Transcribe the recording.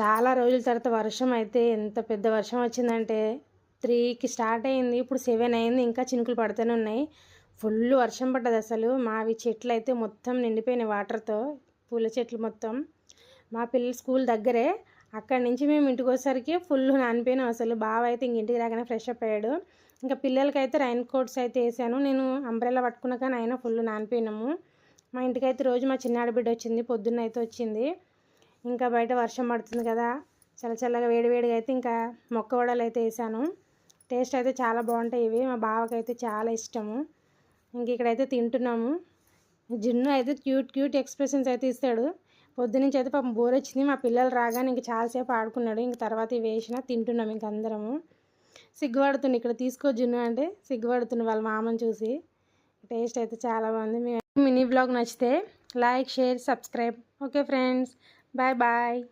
చాలా రోజుల తర్వాత వర్షం అయితే ఎంత పెద్ద వర్షం వచ్చిందంటే త్రీకి స్టార్ట్ అయింది ఇప్పుడు సెవెన్ అయింది ఇంకా చినుకులు పడుతూనే ఉన్నాయి. ఫుల్ వర్షం పడ్డది అసలు. మావి చెట్లు అయితే మొత్తం నిండిపోయినాయి వాటర్తో పూల చెట్లు మొత్తం. మా పిల్లలు స్కూల్ దగ్గరే. అక్కడి నుంచి మేము ఇంటికి వచ్చేసరికి ఫుల్ నానిపోయినాం అసలు. బావ అయితే ఇంక ఇంటికి రాగానే ఫ్రెష్ అప్ అయ్యాడు. ఇంకా పిల్లలకైతే రైన్ కోట్స్ అయితే వేసాను. నేను అంబ్రెల్లా పట్టుకున్నాక కానీ అయినా ఫుల్ నానిపోయినాము. మా ఇంటికైతే రోజు మా చిన్నాడ బిడ్డ వచ్చింది పొద్దున్న అయితే వచ్చింది. ఇంకా బయట వర్షం పడుతుంది కదా. చల్ల చల్లగా వేడివేడిగా అయితే ఇంకా మొక్క వడలు అయితే వేసాను. టేస్ట్ అయితే చాలా బాగుంటాయి ఇవి. మా బావకైతే చాలా ఇష్టము. ఇంక ఇక్కడైతే తింటున్నాము. జిన్ను అయితే క్యూట్ క్యూట్ ఎక్స్ప్రెషన్స్ అయితే ఇస్తాడు. పొద్దునుంచి అయితే పాపం బోర్ వచ్చింది. మా పిల్లలు రాగానే ఇంక చాలాసేపు ఆడుకున్నాడు. ఇంక తర్వాత ఇవి వేసిన తింటున్నాం ఇంక అందరము. సిగ్గుపడుతుంది ఇక్కడ తీసుకో జిన్ను అంటే. సిగ్గుపడుతుంది వాళ్ళ మామని చూసి. టేస్ట్ అయితే చాలా బాగుంది. మీ మినీ బ్లాగ్ నచ్చితే like share subscribe. Okay friends. Bye-bye.